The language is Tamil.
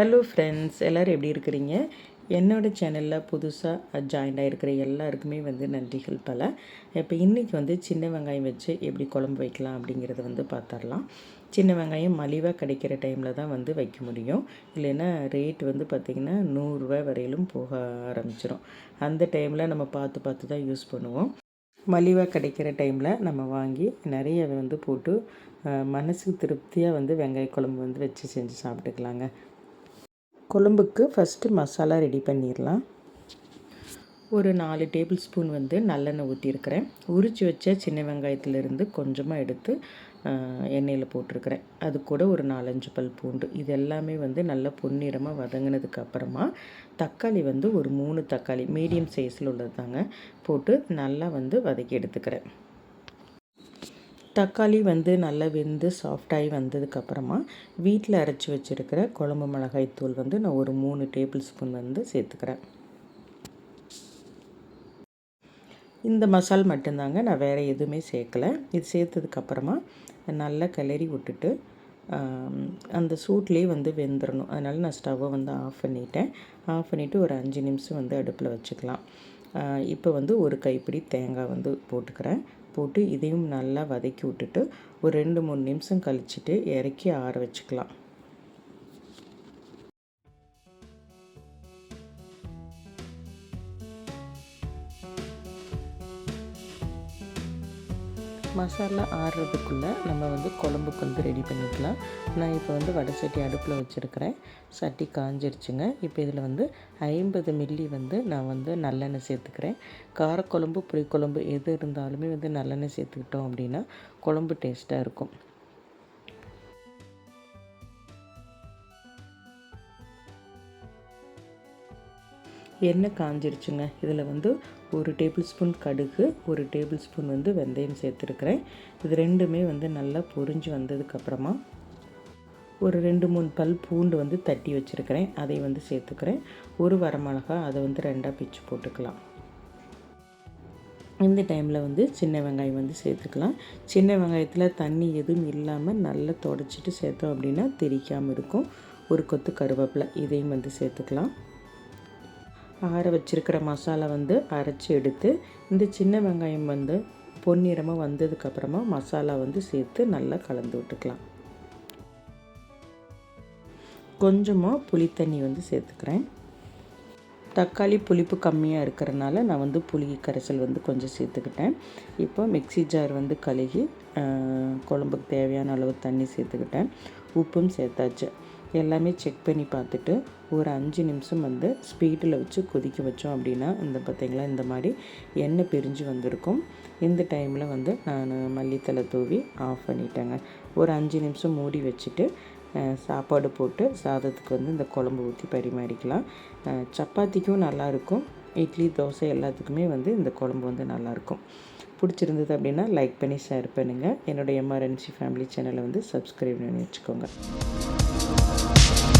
ஹலோ ஃப்ரெண்ட்ஸ் எல்லோரும் எப்படி இருக்கிறீங்க? என்னோடய சேனலில் புதுசாக ஜாயின் ஆகிருக்கிற எல்லாருக்குமே வந்து நன்றிகள் பல. இப்போ இன்றைக்கி வந்து சின்ன வெங்காயம் வச்சு எப்படி குழம்பு வைக்கலாம் அப்படிங்கிறத வந்து பார்த்துடலாம் சின்ன வெங்காயம் மலிவாக கிடைக்கிற டைமில் தான் வந்து வைக்க முடியும். இல்லைன்னா ரேட் வந்து பார்த்திங்கன்னா நூறுரூவா வரையிலும் போக ஆரம்பிச்சிடும் அந்த டைமில் நம்ம பார்த்து பார்த்து தான் யூஸ் பண்ணுவோம். மலிவாக கிடைக்கிற டைமில் நம்ம வாங்கி நிறைய வந்து போட்டு மனசுக்கு திருப்தியாக வந்து வெங்காய குழம்பு வந்து வச்சு செஞ்சு சாப்பிட்டுக்கலாங்க. குழம்புக்கு ஃபஸ்ட்டு மசாலா ரெடி பண்ணிடலாம். ஒரு நாலு டேபிள் ஸ்பூன் வந்து நல்லெண்ணெய் ஊற்றிருக்கிறேன் உரித்து வச்ச சின்ன வெங்காயத்துலேருந்து கொஞ்சமாக எடுத்து எண்ணெயில் போட்டிருக்கிறேன். அது கூட ஒரு நாலஞ்சு பல் பூண்டு. இது எல்லாமே வந்து நல்லா பொன்னிறமாக வதங்கினதுக்கு அப்புறமா தக்காளி வந்து ஒரு மூணு தக்காளி மீடியம் சைஸில் உள்ளது தாங்க போட்டு நல்லா வந்து வதக்கி எடுத்துக்கிறேன். தக்காளி வந்து நல்லா வெந்து சாஃப்டாகி வந்ததுக்கப்புறமா வீட்டில் அரைச்சி வச்சுருக்கிற குழம்பு மிளகாய் தூள் வந்து நான் ஒரு மூணு டேபிள் ஸ்பூன் வந்து சேர்த்துக்கிறேன். இந்த மசால் மட்டும்தாங்க நான் வேறு எதுவுமே சேர்க்கலை. இது சேர்த்ததுக்கப்புறமா நல்லா கிளறி விட்டுட்டு அந்த சூட்லேயே வந்து வெந்துடணும் அதனால் நான் ஸ்டவ்வை வந்து ஆஃப் பண்ணிட்டேன். ஆஃப் பண்ணிவிட்டு ஒரு அஞ்சு நிமிஷம் வந்து அடுப்பில் வச்சுக்கலாம். இப்போ வந்து ஒரு கைப்பிடி தேங்காய் வந்து போட்டுக்கிறேன். போட்டு இதையும் நல்லா வதக்கி விட்டுட்டு ஒரு ரெண்டு மூணு நிமிஷம் கழிச்சிட்டு இறக்கி ஆற வச்சுக்கலாம். மசாலா ஆறுறதுக்குள்ளே நம்ம வந்து குழம்புக்கு வந்து ரெடி பண்ணிக்கலாம். நான் இப்போ வந்து வடை சட்டி அடுப்பில் வச்சுருக்கிறேன். சட்டி காஞ்சிருச்சுங்க. இப்போ இதில் வந்து ஐம்பது மில்லி வந்து நான் வந்து நல்லெண்ணெய் சேர்த்துக்கிறேன். காரக்குழம்பு புளிக்குழம்பு எது இருந்தாலுமே வந்து நல்லெண்ணெய் சேர்த்துக்கிட்டோம் அப்படின்னா குழம்பு டேஸ்ட்டாக இருக்கும். எண்ணெய் காஞ்சிருச்சுங்க. இதில் வந்து ஒரு டேபிள் ஸ்பூன் கடுகு ஒரு டேபிள் ஸ்பூன் வந்து வெந்தயம் சேர்த்துருக்குறேன். இது ரெண்டுமே வந்து நல்லா பொரிஞ்சு வந்ததுக்கப்புறமா ஒரு ரெண்டு மூணு பல் பூண்டு வந்து தட்டி வச்சுருக்கிறேன். அதை வந்து சேர்த்துக்கிறேன். ஒரு வரமிளகா அதை வந்து ரெண்டாக பிச்சு போட்டுக்கலாம். இந்த டைமில் வந்து சின்ன வெங்காயம் வந்து சேர்த்துக்கலாம். சின்ன வெங்காயத்தில் தண்ணி எதுவும் இல்லாமல் நல்லா தொடச்சிட்டு சேர்த்தோம் அப்படின்னா தெரிக்காமல் இருக்கும். ஒரு கொத்து கருவேப்பிலை இதையும் வந்து சேர்த்துக்கலாம். ஆற வச்சுருக்கிற மசாலா வந்து அரைச்சி எடுத்து இந்த சின்ன வெங்காயம் வந்து பொன்னிறமாக வந்ததுக்கப்புறமா மசாலா வந்து சேர்த்து நல்லா கலந்து விட்டுக்கலாம். கொஞ்சமாக புளித்தண்ணி வந்து சேர்த்துக்கிறேன். தக்காளி புளிப்பு கம்மியாக இருக்கிறனால நான் வந்து புளி கரைசல் வந்து கொஞ்சம் சேர்த்துக்கிட்டேன். இப்போ மிக்சி ஜார் வந்து கழுகி குழம்புக்கு தேவையான அளவு தண்ணி சேர்த்துக்கிட்டேன். உப்பும் சேர்த்தாச்சு. எல்லாமே செக் பண்ணி பார்த்துட்டு ஒரு அஞ்சு நிமிஷம் வந்து ஸ்பீட்டில் வச்சு கொதிக்க வச்சோம் அப்படின்னா இந்த பார்த்திங்களா இந்த மாதிரி எண்ணெய் பிரிஞ்சு வந்திருக்கும். இந்த டைமில் வந்து நான் மல்லித்தலை தூவி ஆஃப் பண்ணிட்டேங்க. ஒரு அஞ்சு நிமிஷம் மூடி வச்சுட்டு சாப்பாடு போட்டு சாதத்துக்கு வந்து இந்த குழம்பு ஊற்றி பரிமாறிக்கலாம். சப்பாத்திக்கும் நல்லாயிருக்கும் இட்லி தோசை எல்லாத்துக்குமே வந்து இந்த குழம்பு வந்து நல்லாயிருக்கும் பிடிச்சிருந்தது அப்படின்னா லைக் பண்ணி ஷேர் பண்ணுங்கள் என்னோடய எம்ஆர்என்சி ஃபேமிலி சேனலை வந்து சப்ஸ்கிரைப் பண்ணி வச்சுக்கோங்க. Thank you.